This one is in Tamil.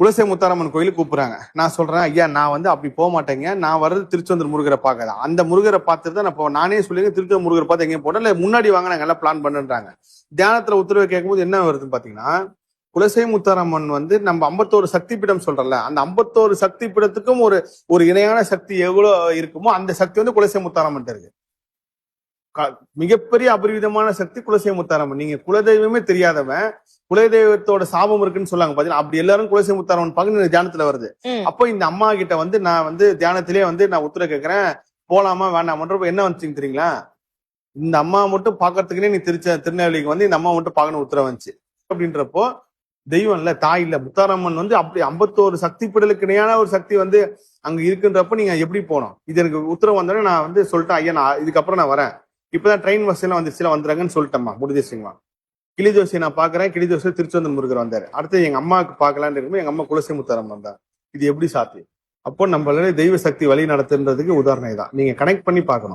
குலசை முத்தாரம்மன் கோயிலுக்கு கூப்பிடுறாங்க. நான் சொல்றேன் ஐயா நான் வந்து அப்படி போக மாட்டேங்க. நான் வர்றது திருச்செந்தூர் முருகரை பார்க்க தான். அந்த முருகரை பார்த்துட்டு தான் நான் இப்போ நானே சொல்லிங்க திருச்செந்தூர் முருகரை பார்த்து எங்கேயும் போட்டேன் இல்லை முன்னாடி வாங்க நாங்கள் எல்லாம் பிளான் பண்ணுன்றாங்க. தியானத்துல உத்தரவை கேட்கும்போது என்ன வருதுன்னு பாத்தீங்கன்னா குலசை முத்தாரம்மன் வந்து நம்ம ஐம்பத்தோரு சக்தி பீடம் சொல்றல அந்த ஐம்பத்தோரு சக்தி பீடத்துக்கும் ஒரு ஒரு இணையான சக்தி எவ்வளோ இருக்குமோ அந்த சக்தி வந்து குலசை முத்தாரம்மன் இருக்கு. மிகப்பெரிய அபரிவிதமான சக்தி குலசை முத்தாரம்மன். நீங்க குலதெய்வமே தெரியாதவன் குலதெய்வத்தோட சாபம் இருக்குன்னு சொல்லாங்க. பாத்தீங்கன்னா அப்படி எல்லாரும் குலசை முத்தாரம்மன் பகுதி தியானத்துல வருது. அப்போ இந்த அம்மா கிட்ட வந்து நான் வந்து தியானத்திலே வந்து நான் உத்தரவு கேட்கறேன் போலாமா வேண்டாமன்றப்ப என்ன வந்துச்சுங்க தெரியுங்களா? இந்த அம்மா மட்டும் பாக்குறதுக்குனே நீ திருச்ச திருநெல்வேலிக்கு வந்து இந்த அம்மா மட்டும் பார்க்கணும் உத்தரவு வந்துச்சு. அப்படின்றப்போ தெய்வம் இல்ல தாய் இல்ல. முத்தாரம்மன் வந்து அப்படி ஐம்பத்தோரு சக்தி பிடலுக்கு இணையான ஒரு சக்தி வந்து அங்க இருக்குன்றப்ப நீங்க எப்படி போனோம் இது எனக்கு உத்தரவு வந்தோடனே நான் வந்து சொல்லிட்டேன் ஐயா நான் இதுக்கப்புறம் நான் வரேன். இப்பதான் ட்ரெயின் வசதியெல்லாம் வந்துருச்சுல வந்துடுறாங்கன்னு சொல்லிட்டேம்மா முடிஞ்சிருச்சுங்களா கிளி ஜோசி நான் பாக்குறேன் கிளி தோசை திருச்செந்தூர் முருகர் வந்தார். அடுத்து எங்க அம்மாவுக்கு பார்க்கலான்னு இருக்கும்போது எங்க அம்மா குலசை முத்தாரம் இது எப்படி சாத்தியம்? அப்போ நம்மளால தெய்வ சக்தி வழி நடத்துன்றதுக்கு உதாரணம் இதான். நீங்க கனெக்ட் பண்ணி பார்க்கணும்.